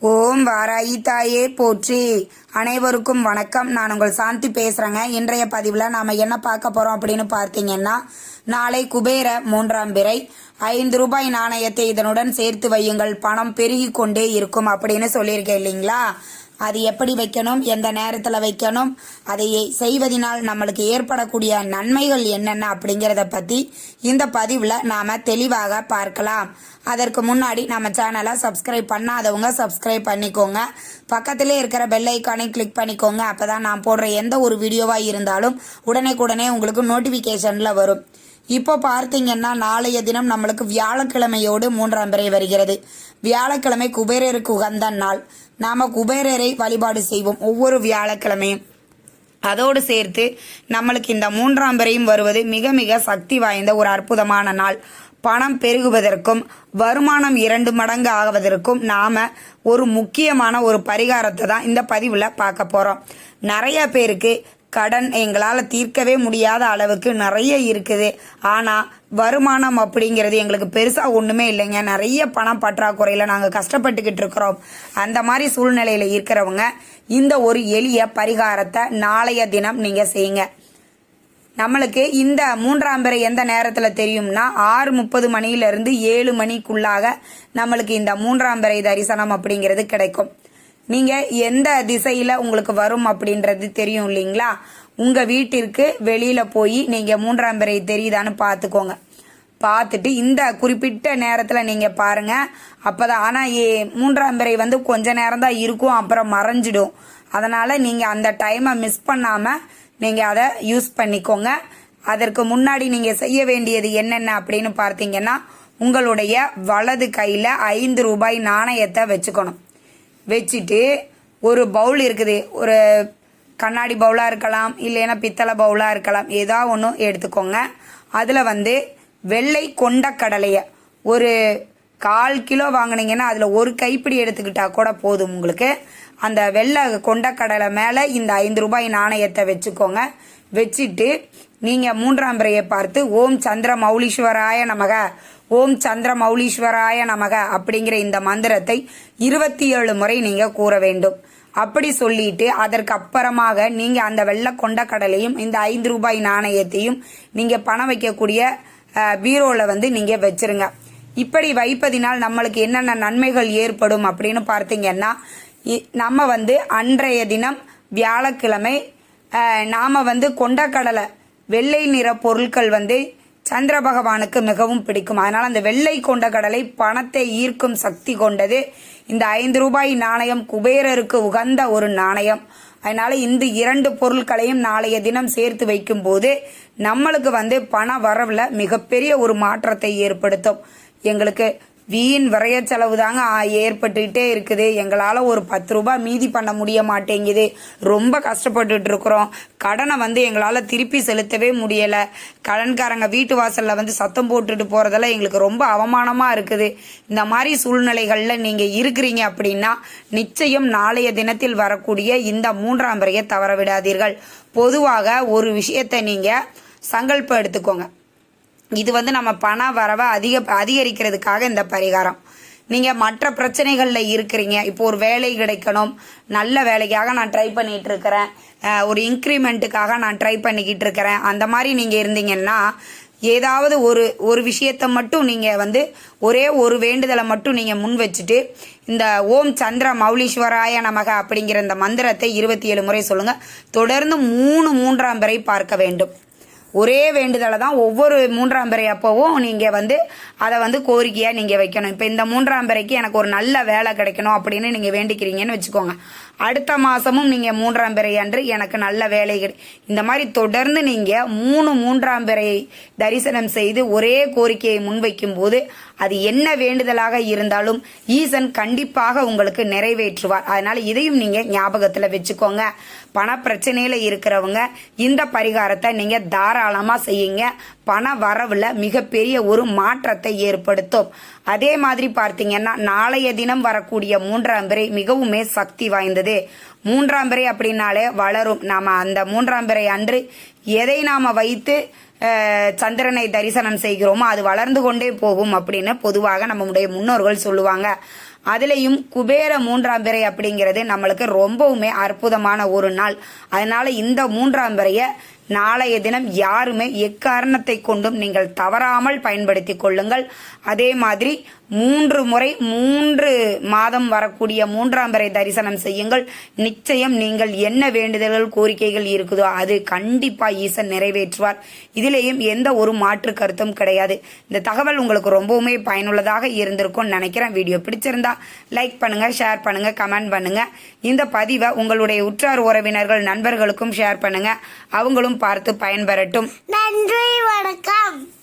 ஓம் வாராயி தாயே போற்றி. அனைவருக்கும் வணக்கம். நான் உங்கள் சாந்தி பேசுகிறேங்க இன்றைய பதிவில் நாம் என்ன பார்க்க போகிறோம் அப்படின்னு பார்த்தீங்கன்னா நாளை குபேர மூன்றாம் பிறை. ஐந்து ரூபாய் நாணயத்தை இதனுடன் சேர்த்து வையுங்கள். பணம் பெருகி கொண்டே இருக்கும் அப்படின்னு சொல்லியிருக்கேன் இல்லைங்களா? அது எப்படி வைக்கணும் எந்த நேரத்தில் வைக்கணும் அதை செய்வதனால் நம்மளுக்கு ஏற்படக்கூடிய நன்மைகள் என்னென்ன அப்படிங்கிறத பற்றி இந்த பதிவில் நாம் தெளிவாக பார்க்கலாம். அதற்கு முன்னாடி நம்ம சேனலை சப்ஸ்கிரைப் பண்ணாதவங்க சப்ஸ்கிரைப் பண்ணிக்கோங்க. பக்கத்திலே இருக்கிற பெல் ஐக்கானை கிளிக் பண்ணிக்கோங்க. அப்போ தான் நான் போடுற எந்த ஒரு வீடியோவாக இருந்தாலும் உடனே உங்களுக்கு நோட்டிஃபிகேஷனில் வரும். இப்போ பார்த்தீங்கன்னா நாளைய தினம் நம்மளுக்கு வியாழக்கிழமையோடு மூன்றாம் பிறை வருகிறது. வியாழக்கிழமை குபேரருக்கு உகந்த நாள். நாம குபேரரை வழிபாடு செய்வோம் ஒவ்வொரு வியாழக்கிழமையும். அதோடு சேர்த்து நம்மளுக்கு இந்த மூன்றாம் பிறையும் வருவது மிக மிக சக்தி வாய்ந்த ஒரு அற்புதமான நாள். பணம் பெருகுவதற்கும் வருமானம் இரண்டு மடங்கு ஆகுவதற்கும் நாம ஒரு முக்கியமான ஒரு பரிகாரத்தை தான் இந்த பதிவில் பார்க்க போகிறோம் நிறைய பேருக்கு கடன் எங்களால் தீர்க்கவே முடியாத அளவுக்கு நிறைய இருக்குது. ஆனால் வருமானம் அப்படிங்கிறது எங்களுக்கு பெருசாக ஒன்றுமே இல்லைங்க. நிறைய பணம் பற்றாக்குறையில் நாங்கள் கஷ்டப்பட்டுக்கிட்டு இருக்கிறோம். அந்த மாதிரி சூழ்நிலையில் இருக்கிறவங்க இந்த ஒரு எளிய பரிகாரத்தை நாளைய தினம் நீங்கள் செய்யுங்க. நம்மளுக்கு இந்த மூன்றாம் பிறை எந்த நேரத்தில் தெரியும்னா ஆறு முப்பது மணியிலிருந்து ஏழு மணிக்குள்ளாக நம்மளுக்கு இந்த மூன்றாம் பிறை தரிசனம் அப்படிங்கிறது கிடைக்கும். நீங்கள் எந்த திசையில் உங்களுக்கு வரும் அப்படின்றது தெரியும் இல்லைங்களா? உங்கள் வீட்டிற்கு வெளியில் போய் நீங்கள் மூன்றாம் பிறை தெரியுதான்னு பார்த்துக்கோங்க பார்த்துட்டு இந்த குறிப்பிட்ட நேரத்தில் நீங்கள் பாருங்கள் அப்போ தான் ஆனால் ஏ மூன்றாம் பிறை வந்து கொஞ்ச நேரம் தான் இருக்கும் அப்புறம் மறைஞ்சிடும். அதனால் நீங்கள் அந்த டைமை மிஸ் பண்ணாமல் நீங்கள் அதை யூஸ் பண்ணிக்கோங்க. அதற்கு முன்னாடி நீங்கள் செய்ய வேண்டியது என்னென்ன அப்படின்னு பார்த்தீங்கன்னா உங்களுடைய வலது கையில் ஐந்து ரூபாய் நாணயத்தை வச்சுக்கணும். வச்சுட்டு ஒரு பவுல் இருக்குது. ஒரு கண்ணாடி பவுலாக இருக்கலாம் இல்லைன்னா பித்தளை பவுலாக இருக்கலாம். ஏதா ஒன்று எடுத்துக்கோங்க. அதில் வந்து வெள்ளை கொண்ட கடலையை ஒரு கால் கிலோ வாங்கினீங்கன்னா அதில் ஒரு கைப்பிடி எடுத்துக்கிட்டால் கூட போதும் உங்களுக்கு. அந்த வெள்ளை கொண்டக்கடலை மேலே இந்த ஐந்து ரூபாய் நாணயத்தை வச்சுக்கோங்க. வச்சுட்டு நீங்கள் மூன்றாம் பிறையை பார்த்து ஓம் சந்திர மௌலீஸ்வராய நமக. ஓம் சந்திர மௌலீஸ்வராய நமக அப்படிங்கிற இந்த மந்திரத்தை இருபத்தி ஏழு முறை நீங்கள் கூற வேண்டும். அப்படி சொல்லிட்டு அதற்கு அப்புறமாக நீங்கள் அந்த வெள்ளை கொண்ட கடலையும் இந்த ஐந்து ரூபாய் நாணயத்தையும் நீங்கள் பணம் வைக்கக்கூடிய பீரோவில் வந்து நீங்கள் வச்சிருங்க. இப்படி வைப்பதினால் நம்மளுக்கு என்னென்ன நன்மைகள் ஏற்படும் அப்படின்னு பார்த்தீங்கன்னா நம்ம வந்து அன்றைய தினம் வியாழக்கிழமை நாம் வந்து கொண்டக்கடலை வெள்ளை நிற பொருட்கள் வந்து சந்திர பகவானுக்கு மிகவும் பிடிக்கும். அதனால் அந்த வெள்ளை கொண்ட கடலை பணத்தை ஈர்க்கும் சக்தி கொண்டது. இந்த ஐந்து ரூபாய் நாணயம் குபேரருக்கு உகந்த ஒரு நாணயம். அதனால இந்த இரண்டு பொருட்களையும் நாளைய தினம் சேர்த்து வைக்கும் போது நம்மளுக்கு வந்து பண வரவில் மிகப்பெரிய ஒரு மாற்றத்தை ஏற்படுத்தும். எங்களுக்கு வீண் விரைய செலவு தாங்க ஏற்பட்டுக்கிட்டே இருக்குது. எங்களால் ஒரு பத்து ரூபாய் மீதி பண்ண முடிய மாட்டேங்குது. ரொம்ப கஷ்டப்பட்டுட்டு இருக்கிறோம். கடனை வந்து எங்களால் திருப்பி செலுத்தவே முடியலை. கடன்காரங்க வீட்டு வாசலில் வந்து சத்தம் போட்டுட்டு போகிறதெல்லாம் எங்களுக்கு ரொம்ப அவமானமாக இருக்குது. இந்த மாதிரி சூழ்நிலைகளில் நீங்கள் இருக்கிறீங்க அப்படின்னா நிச்சயம் நாளைய தினத்தில் வரக்கூடிய இந்த மூன்றாம் முறையை தவற விடாதீர்கள். பொதுவாக ஒரு விஷயத்தை நீங்கள் சங்கல்பம் எடுத்துக்கோங்க. இது வந்து நம்ம பண வரவை அதிக அதிகரிக்கிறதுக்காக இந்த பரிகாரம். நீங்கள் மற்ற பிரச்சனைகளில் இருக்கிறீங்க. இப்போ ஒரு வேலை கிடைக்கணும். நல்ல வேலைக்காக நான் ட்ரை பண்ணிகிட்டு இருக்கிறேன் ஒரு இன்க்ரிமெண்ட்டுக்காக நான் ட்ரை பண்ணிக்கிட்டு இருக்கிறேன் அந்த மாதிரி நீங்கள் இருந்தீங்கன்னா ஏதாவது ஒரு ஒரு விஷயத்தை மட்டும் நீங்கள் வந்து ஒரே ஒரு வேண்டுதலை மட்டும் நீங்கள் முன் வச்சுட்டு இந்த ஓம் சந்திர மௌலீஸ்வராய நமக அப்படிங்கிற இந்த மந்திரத்தை இருபத்தி ஏழு முறை சொல்லுங்கள் தொடர்ந்து மூணு மூன்றாம் வரை பார்க்க வேண்டும். ஒரே வேண்டுதலை தான் ஒவ்வொரு மூன்றாம் பிறை அப்போவும் நீங்கள் வந்து அதை வந்து கோரிக்கையாக நீங்கள் வைக்கணும். இப்போ இந்த மூன்றாம் பிறைக்கு எனக்கு ஒரு நல்ல வேலை கிடைக்கணும் அப்படின்னு நீங்கள் வேண்டிக்கிறீங்கன்னு வச்சுக்கோங்க. அடுத்த மாதமும் நீங்கள் மூன்றாம் பிறை அன்று எனக்கு நல்ல வேலை இந்த மாதிரி தொடர்ந்து நீங்கள் மூணு மூன்றாம் பிறை தரிசனம் செய்து ஒரே கோரிக்கையை முன்வைக்கும் போது அது என்ன வேண்டுதலாக இருந்தாலும் ஈசன் கண்டிப்பாக உங்களுக்கு நிறைவேற்றுவார். அதனால் இதையும் நீங்கள் ஞாபகத்தில் வச்சுக்கோங்க. பண பிரச்சனையில் இருக்கிறவங்க இந்த பரிகாரத்தை நீங்கள் தாரா தாராளமாக செய்யுங்க. பண வரவில் மிகப்பெரிய ஒரு மாற்றத்தை ஏற்படுத்தும். அதே மாதிரி பார்த்தீங்கன்னா நாளைய தினம் வரக்கூடிய மூன்றாம் பிறை மிகவுமே சக்தி வாய்ந்தது. மூன்றாம் பிறை அப்படின்னாலே வளரும். நாம் அந்த மூன்றாம் பிறை அன்று எதை நாம் வைத்து சந்திரனை தரிசனம் செய்கிறோமோ அது வளர்ந்து கொண்டே போகும் அப்படின்னு பொதுவாக நம்முடைய முன்னோர்கள் சொல்லுவாங்க. அதுலேயும் குபேர மூன்றாம் பிறை அப்படிங்கிறது நம்மளுக்கு ரொம்பவுமே அற்புதமான ஒரு நாள். அதனால இந்த மூன்றாம் பிறையை நாளைய தினம் யாருமே எக்காரணத்தை கொண்டும் நீங்கள் தவறாமல் பயன்படுத்தி கொள்ளுங்கள். அதே மாதிரி மூன்று முறை மூன்று மாதம் வரக்கூடிய மூன்றாம் பிறை தரிசனம் செய்யுங்கள். நிச்சயம் நீங்கள் என்ன வேண்டுதல்கள் கோரிக்கைகள் இருக்குதோ அது கண்டிப்பா ஈசன் நிறைவேற்றுவார். இதிலேயும் எந்த ஒரு மாற்று கருத்தும் கிடையாது. இந்த தகவல் உங்களுக்கு ரொம்பவுமே பயனுள்ளதாக இருந்திருக்கும்னு நினைக்கிறேன். வீடியோ பிடிச்சிருந்தா லைக் பண்ணுங்க ஷேர் பண்ணுங்க கமெண்ட் பண்ணுங்க. இந்த பதிவை உங்களுடைய உற்றார் உறவினர்கள் நண்பர்களுக்கும் ஷேர் பண்ணுங்க. அவங்களும் பார்த்து பயன்பெறட்டும். நன்றி வணக்கம்.